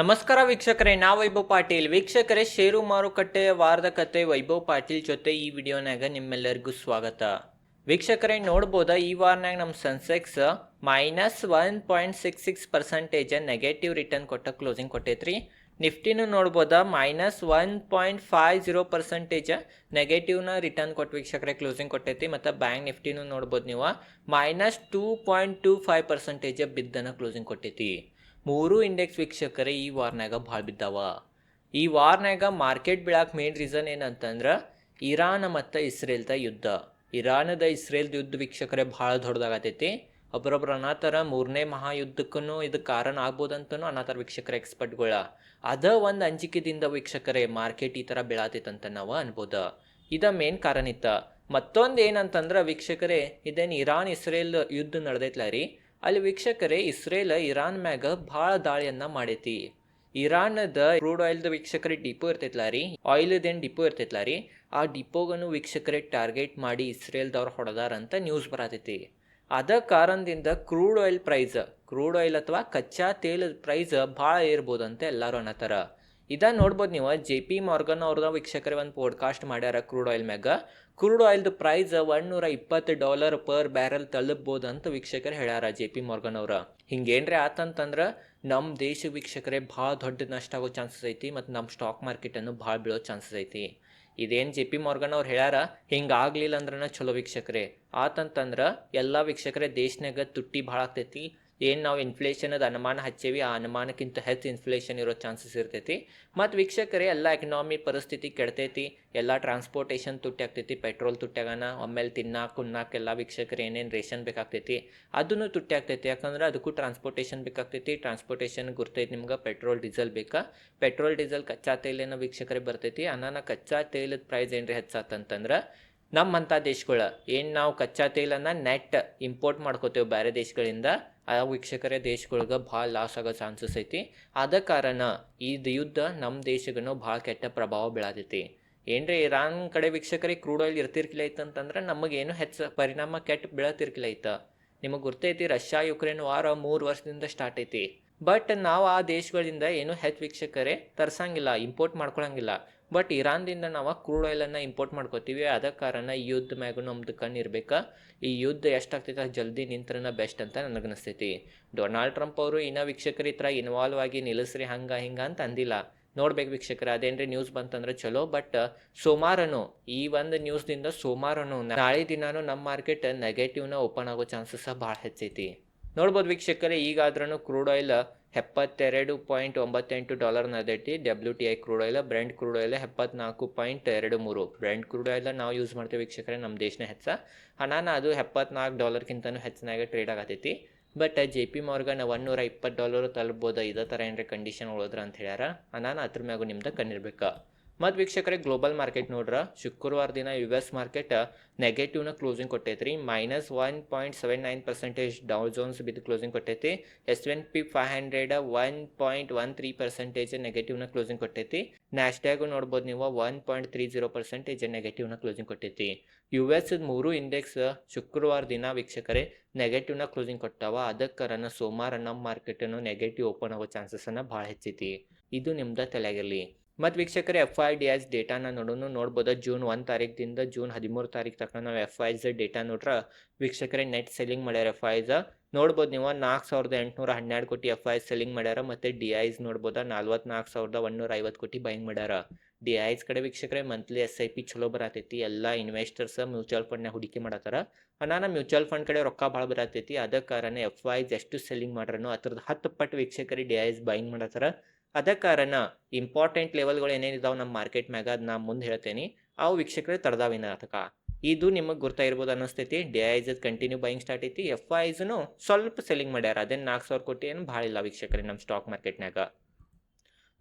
ನಮಸ್ಕಾರ ವೀಕ್ಷಕರೇ ನಾ ವೈಭವ್ ಪಾಟೀಲ್. ವೀಕ್ಷಕರೇ, ಷೇರು ಮಾರುಕಟ್ಟೆಯ ವಾರದ ಕತೆ ವೈಭವ್ ಪಾಟೀಲ್ ಜೊತೆ ಈ ವಿಡಿಯೋನಾಗ ನಿಮ್ಮೆಲ್ಲರಿಗೂ ಸ್ವಾಗತ. ವೀಕ್ಷಕರೇ, ನೋಡ್ಬೋದ, ಈ ವಾರನಾಗ ನಮ್ಮ Sensex minus one point six six percentage negative return ಕೊಟ್ಟ ಕ್ಲೋಸಿಂಗ್ ಕೊಟ್ಟೈತ್ರಿ. ನಿಫ್ಟಿನೂ ನೋಡ್ಬೋದಾ, minus one point five zero percentage ನೆಗೆಟಿವ್ನ return ಕೊಟ್ಟು ವೀಕ್ಷಕರೇ ಕ್ಲೋಸಿಂಗ್ ಕೊಟ್ಟೈತಿ. ಮತ್ತು ಬ್ಯಾಂಕ್ ನಿಫ್ಟಿನೂ ನೋಡ್ಬೋದು ನೀವು, minus two point two five percentage ಬಿದ್ದನ closing ಕೊಟ್ಟೈತಿ. ಮೂರು ಇಂಡೆಕ್ಸ್ ವೀಕ್ಷಕರೇ ಈ ವಾರ್ನಾಗ ಭಾಳ ಬಿದ್ದಾವ. ಈ ವಾರ್ನಾಗ ಮಾರ್ಕೆಟ್ ಬೀಳಾಕ ಮೇನ್ ರೀಸನ್ ಏನಂತಂದ್ರೆ ಇರಾನ್ ಮತ್ತು ಇಸ್ರೇಲ್ದ ಯುದ್ಧ. ಇರಾನದ ಇಸ್ರೇಲ್ದ ಯುದ್ಧ ವೀಕ್ಷಕರೇ ಭಾಳ ದೊಡ್ಡದಾಗತೈತಿ. ಒಬ್ಬರೊಬ್ರು ಅನಾಥರ ಮೂರನೇ ಮಹಾಯುದ್ಧಕ್ಕೂ ಇದು ಕಾರಣ ಆಗ್ಬೋದಂತನೂ ಅನಾಥರ ವೀಕ್ಷಕರ ಎಕ್ಸ್ಪರ್ಟ್ಗಳ. ಅದ ಒಂದು ಅಂಜಿಕೆದಿಂದ ವೀಕ್ಷಕರೇ ಮಾರ್ಕೆಟ್ ಈ ಥರ ಬೀಳತೈತಂತ ನಾವು ಅನ್ಬೋದು. ಇದ ಮೇನ್ ಕಾರಣ ಇತ್ತ. ಮತ್ತೊಂದು ಏನಂತಂದ್ರೆ ವೀಕ್ಷಕರೇ, ಇದೇನು ಇರಾನ್ ಇಸ್ರೇಲ್ ಯುದ್ಧ ನಡೆದೈತ್ಲ ರೀ? ಅಲ್ಲಿ ವೀಕ್ಷಕರೇ, ಇಸ್ರೇಲ್ ಇರಾನ್ ಮ್ಯಾಗ ಭಾಳ ದಾಳಿಯನ್ನ ಮಾಡೈತಿ. ಇರಾನದ ಕ್ರೂಡ್ ಆಯಿಲ್ದ ವೀಕ್ಷಕರೇ ಡಿಪೋ ಇರ್ತೈತ್ಲಾರಿ ರೀ ಆಯಿಲ್ದೇನು ಡಿಪೋ ಇರ್ತೈತ್ಲಾರಿ ಆ ಡಿಪೋಗನು ವೀಕ್ಷಕರೇ ಟಾರ್ಗೆಟ್ ಮಾಡಿ ಇಸ್ರೇಲ್ದವ್ರು ಹೊಡೆದಾರಂತ ನ್ಯೂಸ್ ಬರತೈತಿ. ಅದ ಕಾರಣದಿಂದ crude oil price crude oil ಅಥವಾ ಕಚ್ಚಾ ತೇಲದ ಪ್ರೈಸ್ ಭಾಳ ಏರ್ಬೋದಂತ ಎಲ್ಲರೂ ಅನ್ನತ್ತಾರ ಇದ ನೋಡ್ಬೋದು ನೀವು ಜೆ ಪಿ ಮಾರ್ಗನ್ ಅವ್ರದ ವೀಕ್ಷಕರೇ ಒಂದು ಪಾಡ್ಕಾಸ್ಟ್ ಮಾಡ್ಯಾರ ಕ್ರೂಡ್ ಆಯಿಲ್ ಮ್ಯಾಗ. ಕ್ರೂಡ್ ಆಯಿಲ್ದು ಪ್ರೈಸ್ ಒಂದೂರ ಇಪ್ಪತ್ತು ಡಾಲರ್ ಪರ್ ಬ್ಯಾರಲ್ ತಲುಪ್ಬೋದು ಅಂತ ವೀಕ್ಷಕರು ಹೇಳ್ಯಾರ ಜೆ ಪಿ ಮಾರ್ಗನ್ ಅವ್ರ. ಹಿಂಗೇನ್ರಿ ಆತಂತಂದ್ರೆ ನಮ್ಮ ದೇಶ ವೀಕ್ಷಕರೇ ಭಾಳ ದೊಡ್ಡ ನಷ್ಟ ಆಗೋ ಚಾನ್ಸಸ್ ಐತಿ ಮತ್ತು ನಮ್ಮ ಸ್ಟಾಕ್ ಮಾರ್ಕೆಟನ್ನು ಭಾಳ ಬೀಳೋ ಚಾನ್ಸಸ್ ಐತಿ. ಇದೇನು ಜೆ ಪಿ ಮಾರ್ಗನ್ ಅವ್ರು ಹೇಳ್ಯಾರ, ಹಿಂಗೆ ಆಗಲಿಲ್ಲ ಅಂದ್ರೆ ಚಲೋ ವೀಕ್ಷಕರೇ. ಆತಂತಂದ್ರೆ, ಎಲ್ಲ ವೀಕ್ಷಕರೇ ದೇಶನಾಗ ತುಟ್ಟಿ ಭಾಳ ಆಗ್ತೈತಿ. ಏನು ನಾವು ಇನ್ಫ್ಲೇಷನದ ಅನುಮಾನ ಹಚ್ಚೇವಿ, ಆ ಅನುಮಾನಕ್ಕಿಂತ ಹೆಚ್ಚು ಇನ್ಫ್ಲೇಷನ್ ಇರೋ ಚಾನ್ಸಸ್ ಇರ್ತೈತಿ. ಮತ್ತು ವೀಕ್ಷಕರೇ, ಎಲ್ಲ ಎಕನಾಮಿ ಪರಿಸ್ಥಿತಿ ಕೆಡ್ತೈತಿ, ಎಲ್ಲ ಟ್ರಾನ್ಸ್ಪೋರ್ಟೇಷನ್ ತುಟ್ಟಿ ಆಗ್ತೈತಿ ಪೆಟ್ರೋಲ್ ತುಟ್ಟಾಗನ ಒಮ್ಮೆಲೆ ತಿನ್ನಾಕ ಉಣ್ಣಾಕೆಲ್ಲ ವೀಕ್ಷಕರು ಏನೇನು ರೇಷನ್ ಬೇಕಾಗ್ತೈತಿ ಅದನ್ನು ತುಟ್ಟಿ ಆಗ್ತೈತಿ. ಯಾಕಂದ್ರೆ ಅದಕ್ಕೂ ಟ್ರಾನ್ಸ್ಪೋರ್ಟೇಷನ್ ಬೇಕಾಗ್ತೈತಿ ಟ್ರಾನ್ಸ್ಪೋರ್ಟೇಷನ್ ಗುರ್ತೈತಿ ನಿಮ್ಗೆ ಪೆಟ್ರೋಲ್ ಡೀಸೆಲ್ ಬೇಕಾ? ಪೆಟ್ರೋಲ್ ಡೀಸೆಲ್ ಕಚ್ಚಾ ತೈಲೇನ ವೀಕ್ಷಕರೇ ಬರ್ತೈತಿ. ಅನಾನ ಕಚ್ಚಾ ತೈಲದ ಪ್ರೈಸ್ ಏನ್ರಿ ಹೆಚ್ಚಾತಂತಂದ್ರೆ ನಮ್ಮಂಥ ದೇಶಗಳು, ಏನು ನಾವು ಕಚ್ಚಾ ತೈಲನ್ನು ನೆಟ್ ಇಂಪೋರ್ಟ್ ಮಾಡ್ಕೋತೇವೆ ಬೇರೆ ದೇಶಗಳಿಂದ, ಆ ವೀಕ್ಷಕರ ದೇಶಗಳಿಗೆ ಭಾಳ ಲಾಸ್ ಆಗೋ ಚಾನ್ಸಸ್ ಐತಿ. ಆದ ಕಾರಣ ಈ ಯುದ್ಧ ನಮ್ಮ ದೇಶಗೂ ಭಾಳ ಕೆಟ್ಟ ಪ್ರಭಾವ ಬೀಳತೈತಿ. ಏನ್ರಿ ಇರಾನ್ ಕಡೆ ವೀಕ್ಷಕರಿಗೆ ಕ್ರೂಡ್ ಆಯಿಲ್ ಇರ್ತಿರ್ಕಿಲ್ಲ ಐತಂತಂದ್ರೆ ನಮಗೇನು ಹೆಚ್ಚು ಪರಿಣಾಮ ಕೆಟ್ಟ ಬೀಳತಿರ್ಕಿಲ್ಲ ಐತ ನಿಮಗೆ ಗೊತ್ತೈತಿ ರಷ್ಯಾ, ಯುಕ್ರೇನ್ ವಾರ ಮೂರು ವರ್ಷದಿಂದ ಸ್ಟಾರ್ಟ್ ಐತಿ. ಬಟ್ ನಾವು ಆ ದೇಶಗಳಿಂದ ಏನು ಹೆಚ್ಚು ವೀಕ್ಷಕರೇ ತರ್ಸಂಗಿಲ್ಲ ಇಂಪೋರ್ಟ್ ಮಾಡ್ಕೊಳಂಗಿಲ್ಲ. ಬಟ್ ಇರಾನ್ದಿಂದ ನಾವು ಕ್ರೂಡ್ ಆಯಿಲನ್ನು ಇಂಪೋರ್ಟ್ ಮಾಡ್ಕೋತೀವಿ, ಅದ ಕಾರಣ ಈ ಯುದ್ಧ ಮ್ಯಾಗೂ ನಮ್ದು ಕಣ್ಣು ಇರ್ಬೇಕಾ. ಈ ಯುದ್ಧ ಎಷ್ಟಾಗ್ತೈತೆ ಜಲ್ದಿ ನಿಂತ್ರನ ಬೆಸ್ಟ್ ಅಂತ ನನಗನ್ನಿಸ್ತೈತಿ ಡೊನಾಲ್ಡ್ ಟ್ರಂಪ್ ಅವರು ಇನ್ನೂ ವೀಕ್ಷಕರ ಈ ಇನ್ವಾಲ್ವ್ ಆಗಿ ನಿಲ್ಲಿಸ್ರಿ ಹಂಗೆ ಹಿಂಗೆ ಅಂತ ಅಂದಿಲ್ಲ. ನೋಡ್ಬೇಕು ವೀಕ್ಷಕರ, ಅದೇನ್ರಿ ನ್ಯೂಸ್ ಬಂತಂದ್ರೆ ಚಲೋ ಬಟ್ ಸೋಮಾರನು, ಈ ಒಂದು ನ್ಯೂಸ್ದಿಂದ ಸೋಮಾರನು ನಾಳೆ ದಿನಾನು ನಮ್ಮ ಮಾರ್ಕೆಟ್ ನೆಗೆಟಿವ್ನ ಓಪನ್ ಆಗೋ ಚಾನ್ಸಸ್ ಭಾಳ ಹೆಚ್ಚೈತಿ. ನೋಡ್ಬೋದು ವೀಕ್ಷಕರೇ ಈಗಾದ್ರೂ ಕ್ರೂಡ್ ಆಯಿಲ್ ಎಪ್ಪತ್ತೆರಡು ಪಾಯಿಂಟ್ ಒಂಬತ್ತೆಂಟು dollar ನದೈತಿ W T I crude oil brand crude oil ಎಪ್ಪತ್ನಾಲ್ಕು ಪಾಯಿಂಟ್ ಎರಡು ಮೂರು. ಬ್ರ್ಯಾಂಡ್ ಕ್ರೂಡ್ ಆಯಿಲ್ ನಾವು ಯೂಸ್ ಮಾಡ್ತೀವಿ ವೀಕ್ಷಕರೇ ನಮ್ಮ ದೇಶನೇ ಹೆಚ್ಚ. ಹಣನ ಅದು ಎಪ್ಪತ್ನಾಲ್ಕು ಡಾಲರ್ಗಿಂತನೂ ಹೆಚ್ಚಿನಾಗ ಟ್ರೇಡ್ ಆಗತೈತಿ. ಬಟ್ ಜೆ ಪಿ ಮಾರ್ಗನ್ ಒನ್ನೂರ ಇಪ್ಪತ್ತು ಡಾಲರ್ ತಲುಪ್ಬೋದು. ಇದೇ ಥರ ಏನಾರ ಕಂಡೀಷನ್ ಉಳಿದ್ರ ಅಂತ ಹೇಳ್ಯಾರ. ನಾನು ಅದ್ರ ಮ್ಯಾಗೂ ನಿಮ್ದು ಕಣ್ಣಿರ್ಬೇಕು. ಮತ್ತು ವೀಕ್ಷಕರೇ ಗ್ಲೋಬಲ್ ಮಾರ್ಕೆಟ್ ನೋಡ್ರ, ಶುಕ್ರವಾರ ದಿನ ಯು ಎಸ್ ಮಾರ್ಕೆಟ್ ನೆಗೆಟಿವ್ನ closing ಕೊಟ್ಟೈತ್ರಿ. Minus one point seven nine percentage Dow Jones ಬಿದ್ದು ಕ್ಲೋಸಿಂಗ್ ಕೊಟ್ಟೈತಿ. S and P five hundred one point one three percentage ನೆಗೆಟಿವ್ನ closing ಕೊಟ್ಟೈತಿ. ನ್ಯಾಸ್ಟ್ಯಾಗು ನೋಡ್ಬೋದು ನೀವು one point three zero percentage ನೆಗೆಟಿವ್ನ closing ಕೊಟ್ಟೈತಿ. U S ಮೂರು index ಶುಕ್ರವಾರ ದಿನ ವೀಕ್ಷಕರೇ ನೆಗೆಟಿವ್ನ ಕ್ಲೋಸಿಂಗ್ ಕೊಟ್ಟಾವ. ರನ್ನ ಸೋಮವಾರ ನಮ್ಮ ಮಾರ್ಕೆಟನ್ನು ನೆಗೆಟಿವ್ ಓಪನ್ ಆಗೋ ಚಾನ್ಸಸ್ಸನ್ನು ಭಾಳ ಹೆಚ್ಚೈತಿ. ಇದು ನಿಮ್ದು ತಲೆಯಾಗಿರಲಿ. ಮತ್ತು ವೀಕ್ಷಕರೇ ಎಫ್ ಐ ಡಿ ಎಸ್ ಡೇಟಾನ ನೋಡೋನು ನೋಡ್ಬೋದು ಜೂನ್ ಒಂದು ತಾರೀಕಿಂದ ಜೂನ್ ಹದಿಮೂರು ತಾರೀಕು ತನಕ ನಾವು ಎಫ್ ಐ ಜ ಡೇಟಾ ನೋಡ್ರೆ ವೀಕ್ಷಕರೇ ನೆಟ್ ಸೆಲ್ಲಿಂಗ್ ಮಾಡ್ಯಾರ ಎಫ್ ಐಸ್ ನೋಡ್ಬೋದು ನೀವು ನಾಲ್ಕು ಸಾವಿರದ ಎಂಟುನೂರ ಹನ್ನೆರಡು ಕೋಟಿ ಎಫ್ ಐ ಸೆಲ್ಲಿಂಗ್ ಮಾಡ್ಯಾರ, ಮತ್ತು ಡಿ ಐಸ್ ನೋಡ್ಬೋದು ನಲ್ವತ್ನಾಲ್ಕು ಸಾವಿರದ ಒಂದೂರ ಐವತ್ತು ಕೋಟಿ ಬೈಂಗ್ ಮಾಡ್ಯಾರ. ಡಿ ಐಸ್ ಕಡೆ ವೀಕ್ಷಕರೇ ಮಂತ್ಲಿ ಎಸ್ ಐ ಪಿ ಚಲೋ ಬರತೈತಿ, ಎಲ್ಲ ಇನ್ವೆಸ್ಟರ್ಸ್ ಮ್ಯೂಚುವಲ್ ಫಂಡ್ನಾಗ ಹೂಡಿಕೆ ಮಾಡತ್ತಾರ ನಾನು ಮ್ಯೂಚುವಲ್ ಫಂಡ್ ಕಡೆ ರೊಕ್ಕ ಭಾಳ ಬರತೈತಿ, ಅದ ಕಾರಣ ಎಫ್ ಐಸ್ ಎಷ್ಟು ಸೆಲ್ಲಿಂಗ್ ಮಾಡ್ರನೋ ಅದ್ರದ್ದು ಹತ್ತು ಪಟ್ಟು ವೀಕ್ಷಕರಿಗೆ ಡಿ ಐಸ್ ಬೈಂಗ್ ಮಾಡತ್ತಾರ ಅದ ಕಾರಣ ಇಂಪಾರ್ಟೆಂಟ್ ಲೆವೆಲ್ಗಳು ಏನೇನಿದಾವೆ ನಮ್ಮ ಮಾರ್ಕೆಟ್ ಮ್ಯಾಗ ಅದು ನಾ ಮುಂದೆ ಹೇಳ್ತೇನೆ. ಅವು ವೀಕ್ಷಕರೇ ತರದಾವಿನ ಅದಕ್ಕೆ ಇದು ನಿಮಗೆ ಗೊತ್ತಾಗಿರ್ಬೋದು ಅನ್ನಿಸ್ತೈತಿ. D Is continue buying start ಐತಿ. ಎಫ್ ಐಸ್ನು ಸ್ವಲ್ಪ ಸೆಲ್ಲಿಂಗ್ ಮಾಡ್ಯಾರ. ಅದೇನು ನಾಲ್ಕು ಸಾವಿರ ಕೋಟಿ ಏನು ಭಾಳ ಇಲ್ಲ ವೀಕ್ಷಕರೇ ನಮ್ಮ ಸ್ಟಾಕ್ ಮಾರ್ಕೆಟ್ನಾಗ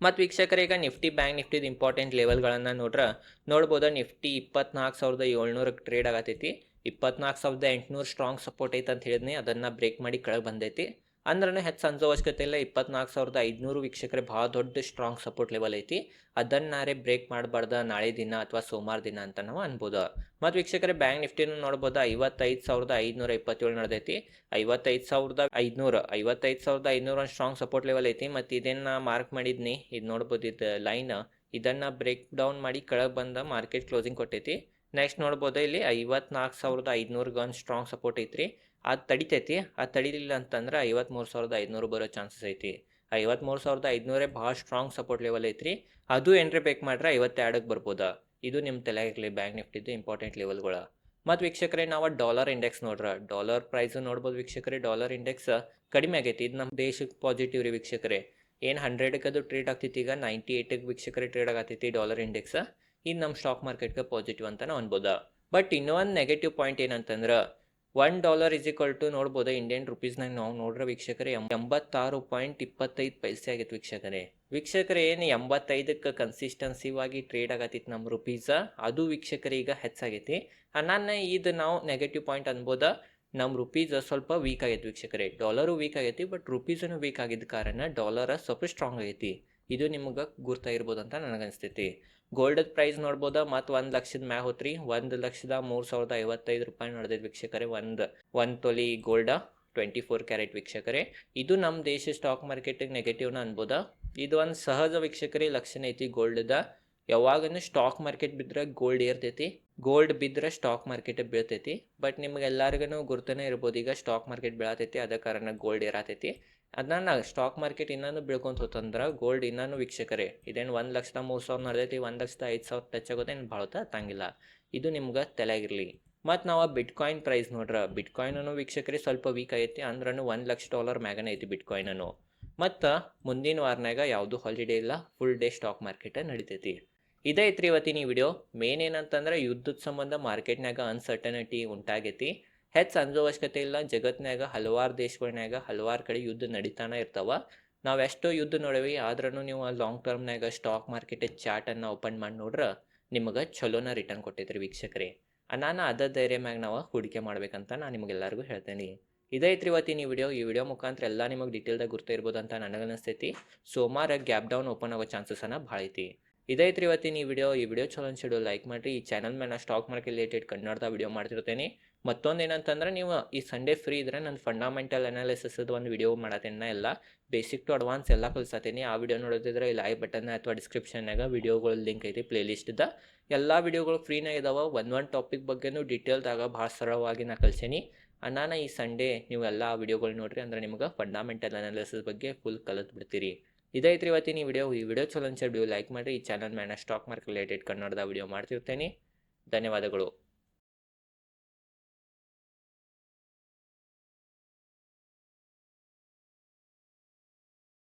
ಮತ್ತು ವೀಕ್ಷಕರೇ ಈಗ ನಿಫ್ಟಿ ಬ್ಯಾಂಕ್ ನಿಫ್ಟಿದ ಇಂಪಾರ್ಟೆಂಟ್ ಲೆವೆಲ್ಗಳನ್ನು ನೋಡ್ರೆ ನೋಡ್ಬೋದು ನಿಫ್ಟಿ ಇಪ್ಪತ್ನಾಲ್ಕು ಸಾವಿರದ ಏಳ್ನೂರಕ್ಕೆ ಟ್ರೇಡ್ ಆಗತ್ತೈತಿ ಇಪ್ಪತ್ನಾಲ್ಕು ಸಾವಿರದ ಎಂಟುನೂರು ಸ್ಟ್ರಾಂಗ್ ಸಪೋರ್ಟ್ ಐತೆ ಅಂತ ಹೇಳಿದ್ನಿ. ಅದನ್ನು ಬ್ರೇಕ್ ಮಾಡಿ ಕೆಳಗೆ ಬಂದೈತಿ. ಅಂದ್ರೂ ಹೆಚ್ಚು ಸಂಜೋವಶ್ಯಕತೆ ಇಲ್ಲ. ಇಪ್ಪತ್ನಾಲ್ಕು ಸಾವಿರದ ಐದುನೂರು ವೀಕ್ಷಕರೇ ಭಾಳ ದೊಡ್ಡ ಸ್ಟ್ರಾಂಗ್ ಸಪೋರ್ಟ್ ಲೆವೆಲ್ ಐತಿ. ಅದನ್ನಾರೇ ಬ್ರೇಕ್ ಮಾಡಬಾರ್ದ ನಾಳೆ ದಿನ ಅಥವಾ ಸೋಮವಾರ ದಿನ ಅಂತ ನಾವು ಅನ್ಬೋದು. ಮತ್ತು ವೀಕ್ಷಕರೇ ಬ್ಯಾಂಕ್ ನಿಫ್ಟಿನೂ ನೋಡ್ಬೋದು? ಐವತ್ತೈದು ಸಾವಿರದ ಐದುನೂರ ಇಪ್ಪತ್ತೇಳು ನಡೆದೈತಿ. ಐವತ್ತೈದು ಸಾವಿರದ ಐದುನೂರು, ಐವತ್ತೈದು ಸಾವಿರದ ಐದುನೂರ ಒಂದು ಸ್ಟ್ರಾಂಗ್ ಸಪೋರ್ಟ್ ಲೆವೆಲ್ ಐತಿ. ಮತ್ತು ಇದನ್ನು ಮಾರ್ಕ್ ಮಾಡಿದ್ನಿ, ಇದು ನೋಡ್ಬೋದು ಇದು ಲೈನ್ ಇದನ್ನು ಬ್ರೇಕ್ ಡೌನ್ ಮಾಡಿ ಕೆಳಗೆ ಬಂದ ಮಾರ್ಕೆಟ್ ಕ್ಲೋಸಿಂಗ್ ಕೊಟ್ಟೈತಿ. ನೆಕ್ಸ್ಟ್ ನೋಡ್ಬೋದು ಇಲ್ಲಿ? ಐವತ್ನಾಲ್ಕು ಸಾವಿರದ ಐದುನೂರಿಗೆ ಒಂದು ಸ್ಟ್ರಾಂಗ್ ಸಪೋರ್ಟ್ ಐತ್ರಿ. ಅದು ತಡಿತೈತಿ. ಅದು ತಡಿಲಿಲ್ಲ ಅಂತಂದ್ರೆ ಐವತ್ತ್ಮೂರು ಸಾವಿರದ ಐದುನೂರು ಬರೋ ಚಾನ್ಸಸ್ ಐತಿ. ಐವತ್ತ್ಮೂರು ಸಾವಿರದ ಐದುನೂರೇ ಭಾಳ ಸ್ಟ್ರಾಂಗ್ ಸಪೋರ್ಟ್ ಲೆವೆಲ್ ಐತ್ರಿ. ಅದು ಎಂಟ್ರಿ ಬೇಕ್ ಮಾಡ್ರೆ ಐವತ್ತೆರಡಕ್ಕೆ ಬರ್ಬೋದು? ಇದು ನಿಮ್ಮ ತಲೆಯಾಗಿರಲಿ ಬ್ಯಾಂಕ್ ನಿಫ್ಟಿದ್ದು ಇಂಪಾರ್ಟೆಂಟ್ ಲೆವೆಲ್ಗಳು ಮತ್ತು ವೀಕ್ಷಕರೇ, ನಾವು ಡಾಲರ್ ಇಂಡೆಕ್ಸ್ ನೋಡ್ರ. ಡಾಲರ್ ಪ್ರೈಸು ನೋಡ್ಬೋದು ವೀಕ್ಷಕರೇ. ಡಾಲರ್ ಇಂಡೆಕ್ಸ್ ಕಡಿಮೆ ಆಗೈತಿ. ಇದು ನಮ್ಮ ದೇಶಕ್ಕೆ ಪಾಸಿಟಿವ್ ರೀ ವೀಕ್ಷಕರೇ. ಏನು ಹಂಡ್ರೆಡ್ಗೆ ಅದು ಟ್ರೇಡ್ ಆಗ್ತೈತಿ ಈಗ? ನೈಂಟಿ ಏಯ್ಟಿಗೆ ವೀಕ್ಷಕರೇ ಟ್ರೇಡ್ ಆಗತ್ತೈತಿ ಡಾಲರ್ ಇಂಡೆಕ್ಸ್ ಇದು ನಮ್ಮ ಸ್ಟಾಕ್ ಮಾರ್ಕೆಟ್ಗೆ ಪಾಸಿಟಿವ್ ಅಂತ ನಾವು ಬಟ್ ಬಟ್ ಇನ್ನೊಂದು ನೆಗೆಟಿವ್ ಪಾಯಿಂಟ್ ಏನಂತಂದ್ರೆ one dollar is equal to ನೋಡ್ಬೋದು? ಇಂಡಿಯನ್ ರುಪೀಸ್ನಾಗ ನಾವು ನೋಡ್ರೆ ವೀಕ್ಷಕರೇ ಎಂಬತ್ತಾರು ಪಾಯಿಂಟ್ ಇಪ್ಪತ್ತೈದು ಪೈಸೆ ಆಗಿತ್ತು ವೀಕ್ಷಕರೇ. ವೀಕ್ಷಕರೇ, ಏನು ಎಂಬತ್ತೈದಕ್ಕೆ ಕನ್ಸಿಸ್ಟೆನ್ಸಿವಾಗಿ ಟ್ರೇಡ್ ಆಗತ್ತಿತ್ತು ನಮ್ಮ ರುಪೀಸ ಅದು ವೀಕ್ಷಕರೇ ಈಗ ಹೆಚ್ಚಾಗೈತಿ. ನನ್ನ ಇದು ನಾವು ನೆಗೆಟಿವ್ ಪಾಯಿಂಟ್ ಅನ್ಬೋದ? ನಮ್ಮ ರುಪೀಸ್ ಸ್ವಲ್ಪ ವೀಕ್ ಆಗೈತೆ ವೀಕ್ಷಕರೇ. ಡಾಲರು ವೀಕ್ ಆಗೈತಿ ಬಟ್ ರುಪೀಸನು ವೀಕ್ ಆಗಿದ್ದ ಕಾರಣ ಡಾಲರ ಸ್ವಲ್ಪ ಸ್ಟ್ರಾಂಗ್ ಆಗೈತಿ. ಇದು ನಿಮ್ಗೆ ಗುರ್ತಾಗಿರ್ಬೋದು ಅಂತ ನನಗನ್ಸ್ತೈತಿ. Gold price ನೋಡ್ಬೋದ? ಮತ್ತು ಒಂದು ಲಕ್ಷದ ಮ್ಯಾಗ ಹೋತ್ರಿ. ಒಂದು ಲಕ್ಷದ ಮೂರು ಸಾವಿರದ ಐವತ್ತೈದು ರೂಪಾಯಿ ನಡೆದೈತೆ ವೀಕ್ಷಕರೇ. ಒಂದು ಒಂದು ತೊಲಿ ಗೋಲ್ಡ, ಟ್ವೆಂಟಿ ಫೋರ್ ಕ್ಯಾರೆಟ್ ವೀಕ್ಷಕರೇ. ಇದು ನಮ್ಮ ದೇಶ ಸ್ಟಾಕ್ ಮಾರ್ಕೆಟಿಗೆ ನೆಗೆಟಿವ್ನ ಅನ್ಬೋದ? ಇದು ಒಂದು ಸಹಜ ವೀಕ್ಷಕರೇ ಲಕ್ಷಣ ಐತಿ ಗೋಲ್ಡ್ದ. ಯಾವಾಗನು ಸ್ಟಾಕ್ ಮಾರ್ಕೆಟ್ ಬಿದ್ದರೆ ಗೋಲ್ಡ್ ಏರ್ತೈತಿ. ಗೋಲ್ಡ್ ಬಿದ್ದರೆ ಸ್ಟಾಕ್ ಮಾರ್ಕೆಟ್ ಬೀಳ್ತೈತಿ. ಬಟ್ ನಿಮ್ಗೆ ಎಲ್ಲರಿಗೂ ಗುರ್ತನೇ ಇರ್ಬೋದು. ಈಗ ಸ್ಟಾಕ್ ಮಾರ್ಕೆಟ್ ಬೀಳತೈತಿ. ಅದ ಕಾರಣ ಗೋಲ್ಡ್ ಏರಾತೈತಿ. ಅದನ್ನ ಸ್ಟಾಕ್ ಮಾರ್ಕೆಟ್ ಇನ್ನೂ ಬೀಳ್ಕೊಂತ ಹೋತಂದ್ರೆ ಗೋಲ್ಡ್ ಇನ್ನೂ ವೀಕ್ಷಕರೇ, ಇದೇನು ಒಂದು ಲಕ್ಷದ ಮೂರು ಸಾವಿರ ನಡೆದೈತಿ, ಒಂದು ಲಕ್ಷದ ಐದು ಸಾವಿರ ಟಚ್ ಆಗೋದೇನು ಭಾಳ ತಂಗಿಲ್ಲ ಇದು ನಿಮ್ಗೆ ತಲೆಯಾಗಿರಲಿ. ಮತ್ತು ನಾವು ಬಿಟ್ಕಾಯಿನ್ ಪ್ರೈಸ್ ನೋಡ್ರ ಬಿಟ್ಕಾಯಿನೂ ವೀಕ್ಷಕರೇ ಸ್ವಲ್ಪ ವೀಕ್ ಐತಿ ಅಂದ್ರೂ ಒಂದು ಲಕ್ಷ ಡಾಲರ್ ಮ್ಯಾಗನೇ ಐತಿ ಬಿಟ್ಕಾಯಿನೂ ಮತ್ತು ಮುಂದಿನ ವಾರನಾಗ ಯಾವುದು ಹಾಲಿಡೇ ಇಲ್ಲ ಫುಲ್ ಡೇ ಸ್ಟಾಕ್ ಮಾರ್ಕೆಟ ನಡಿತೈತಿ. ಇದೇ ಐತ್ರಿ ಇವತ್ತಿನ ಈ ವಿಡಿಯೋ ಮೇನ್ ಏನಂತಂದ್ರೆ ಯುದ್ಧದ ಸಂಬಂಧ ಮಾರ್ಕೆಟ್ನಾಗ ಅನ್ಸರ್ಟನಿಟಿ ಉಂಟಾಗೈತಿ. ಹೆಚ್ಚು ಅಂಜೋ ಅವಶ್ಯಕತೆ ಇಲ್ಲ ಜಗತ್ನಾಗ ಹಲವಾರು ದೇಶಗಳ್ನಾಗ ಹಲವಾರು ಕಡೆ ಯುದ್ಧ ನಡೀತಾನೆ ಇರ್ತಾವ. ನಾವು ಎಷ್ಟೋ ಯುದ್ಧ ನೋಡೇವಿ ಆದ್ರೂ ನೀವು ಲಾಂಗ್ ಟರ್ಮ್ನಾಗ ಸ್ಟಾಕ್ ಮಾರ್ಕೆಟ್ ಚಾರ್ಟನ್ನು ಓಪನ್ ಮಾಡಿ ನೋಡ್ರೆ ನಿಮಗೆ ಚಲೋನ ರಿಟರ್ನ್ ಕೊಟ್ಟಿದ್ರಿ ವೀಕ್ಷಕರೇ. ನಾನು ಅದ ಧೈರ್ಯ ಮ್ಯಾಗ ನಾವು ಹೂಡಿಕೆ ಮಾಡ್ಬೇಕಂತ ನಾನು ನಿಮಗೆಲ್ಲರಿಗೂ ಹೇಳ್ತೇನೆ. ಇದೈತ್ರಿ ಇವತ್ತಿನ ಈ ವಿಡಿಯೋ. ಈ ವಿಡಿಯೋ ಮುಖಾಂತರ ಎಲ್ಲ ನಿಮಗೆ ಡೀಟೇಲ್ದಾಗ ಗುರ್ತಾ ಇರ್ಬೋದು ಅಂತ ನನಗನ್ನಿಸ್ತೈತಿ ಸೋಮವಾರ ಗ್ಯಾಪ್ ಡೌನ್ ಓಪನ್ ಆಗೋ ಚಾನ್ಸಸ್ಸನ್ನು ಭಾಳ ಐತಿ. ಇದೈತ್ರಿ ಇವತ್ತಿನ ಈ ವಿಡಿಯೋ. ಈ ವಿಡಿಯೋ ಚಲೋ ಅನ್ಸಿಡು ಲೈಕ್ ಮಾಡಿರಿ. ಈ ಚಾನಲ್ ಮೇಲೆ ಸ್ಟಾಕ್ ಮಾರ್ಕೆಟ್ ರಿಲೇಟೆಡ್ ಕನ್ನಡದ ವಿಡಿಯೋ ಮಾಡ್ತಿರ್ತೇನೆ. ಮತ್ತೊಂದು ಏನಂತಂದ್ರೆ ನೀವು ಈ ಸಂಡೇ ಫ್ರೀ ಇದ್ರೆ ನಾನು ಫಂಡಮೆಂಟಲ್ ಅನಾಲಿಸಿಸ್ದು ಒಂದು ವಿಡಿಯೋ ಮಾಡತ್ತೇನೆ ಎಲ್ಲ. ಬೇಸಿಕ್ ಟು ಅಡ್ವಾನ್ಸ್ ಎಲ್ಲ ಕಲ್ಸತ್ತೀನಿ. ಆ ವಿಡಿಯೋ ನೋಡೋದಿದ್ರೆ ಇಲ್ಲಿ ಐ ಬಟನ್ ಅಥವಾ ಡಿಸ್ಕ್ರಿಪ್ಷನ್ನಾಗ ವಿಡಿಯೋಗಳ ಲಿಂಕ್ ಐತಿ ಪ್ಲೇ ಲಿಸ್ಟ್ದ ಎಲ್ಲ ವಿಡಿಯೋಗಳು ಫ್ರೀನಾಗ ಇದಾವೆ. ಒಂದು ಒಂದು ಟಾಪಿಕ್ ಬಗ್ಗೆನೂ ಡೀಟೇಲ್ದಾಗ ಭಾಳ ಸರಳವಾಗಿ ನಾ ಕಲ್ಸೀನಿ. ನಾನು ಈ ಸಂಡೇ ನೀವು ಎಲ್ಲ ವಿಡಿಯೋಗಳು ನೋಡ್ರಿ ಅಂದ್ರೆ ನಿಮ್ಗೆ ಫಂಡಮೆಂಟಲ್ ಅನಾಲಿಸಿಸ್ ಬಗ್ಗೆ ಫುಲ್ ಕಲಿತು ಬಿಡ್ತೀರಿ. ಇದೈತ್ರಿ ಇವತ್ತಿನ ಈ ವಿಡಿಯೋ ಈ ವಿಡಿಯೋ ಚಲೋ ಅನ್ಸೋ ವಿಡಿಯೋ ಲೈಕ್ ಮಾಡಿರಿ. ಈ ಚಾನಲ್ ಮ್ಯಾನ ಸ್ಟಾಕ್ ಮಾರ್ಕೆಟ್ ರಿಲೇಟೆಡ್ ಕನ್ನಡದ ವಿಡಿಯೋ ಮಾಡ್ತಿರ್ತೇನೆ. ಧನ್ಯವಾದಗಳು.